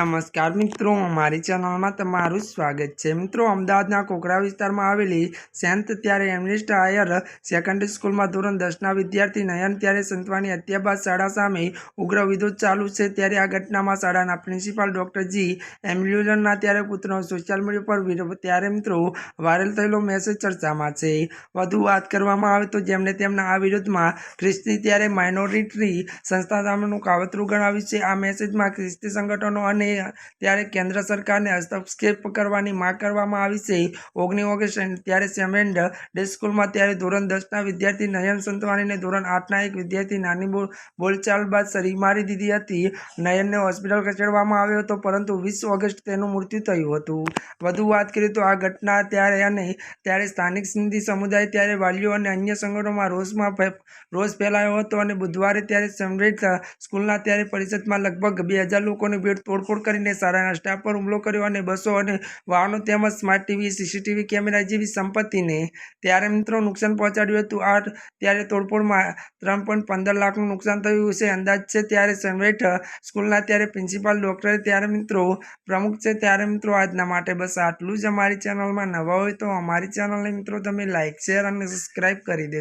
નમસ્કાર મિત્રો મારી ચેનલમાં તમારું સ્વાગત છે. મિત્રો, અમદાવાદના કોકરા વિસ્તારમાં આવેલી સેન્ટ ત્યારે એમનિસ્ટ હાયર સેકન્ડરી સ્કૂલમાં ધોરણ દસના વિદ્યાર્થી નયન ત્યારે સંતવાની હત્યા બાદ શાળા સામે ઉગ્ર વિરોધ ચાલુ છે. ત્યારે આ ઘટનામાં શાળાના પ્રિન્સિપાલ ડૉક્ટર જી એમ્બ્યુલન્સના ત્યારે પુત્રનો સોશિયલ મીડિયા પર વિરોધ. ત્યારે મિત્રો, વાયરલ થયેલો મેસેજ ચર્ચામાં છે. વધુ વાત કરવામાં આવે તો જેમણે તેમના આ વિરોધમાં ખ્રિસ્તી ત્યારે માઇનોરિટી સંસ્થા સામેનું કાવતરું ગણાવ્યું છે. આ મેસેજમાં ખ્રિસ્તી સંગઠનો અને ત્યારે કેન્દ્ર સરકારને હસ્તક્ષેપ કરવાની માંગ કરવામાં આવી છે. ઓગણી ઓગસ્ટ ત્યારે સેમેન્ડ ડે સ્કૂલમાં ત્યારે ધોરણ દસના વિદ્યાર્થી નયન સંતવાણીને ધોરણ આઠના એક વિદ્યાર્થી નાની બોલચાલ બાદ સરી મારી દીધી હતી. નયનને હોસ્પિટલ ખસેડવામાં આવ્યો હતો, પરંતુ વીસ ઓગસ્ટ તેનું મૃત્યુ થયું હતું. વધુ વાત કરીએ તો આ ઘટના ત્યારે અને ત્યારે સ્થાનિક સિંધી સમુદાય ત્યારે વાલીઓ અને અન્ય સંગઠનોમાં રોષમાં રોષ ફેલાયો હતો અને બુધવારે ત્યારે સેમ્બ્રિટ સ્કૂલના ત્યારે પરિષદમાં લગભગ બે હજાર લોકોની ભીડ તોડફોડ કરીને શાળાના સ્ટાફ પર હુમલો કર્યો અને બસો અને વાહનો તેમજ સ્માર્ટ ટીવી, સીસીટીવી કેમેરા જેવી સંપત્તિને ત્યારે મિત્રો નુકસાન પહોંચાડ્યું હતું. આ ત્યારે તોડફોડમાં ત્રણ પોઈન્ટ પંદર લાખનું નુકસાન થયું છે. અંદાજ છે ત્યારે સનવેઠ સ્કૂલના ત્યારે પ્રિન્સિપાલ ડૉક્ટરે ત્યારે મિત્રો પ્રમુખ છે. ત્યારે મિત્રો આજના માટે બસ આટલું જ. અમારી ચેનલમાં નવા હોય તો અમારી ચેનલને મિત્રો તમે લાઇક શેર અને સબસ્ક્રાઈબ કરી દે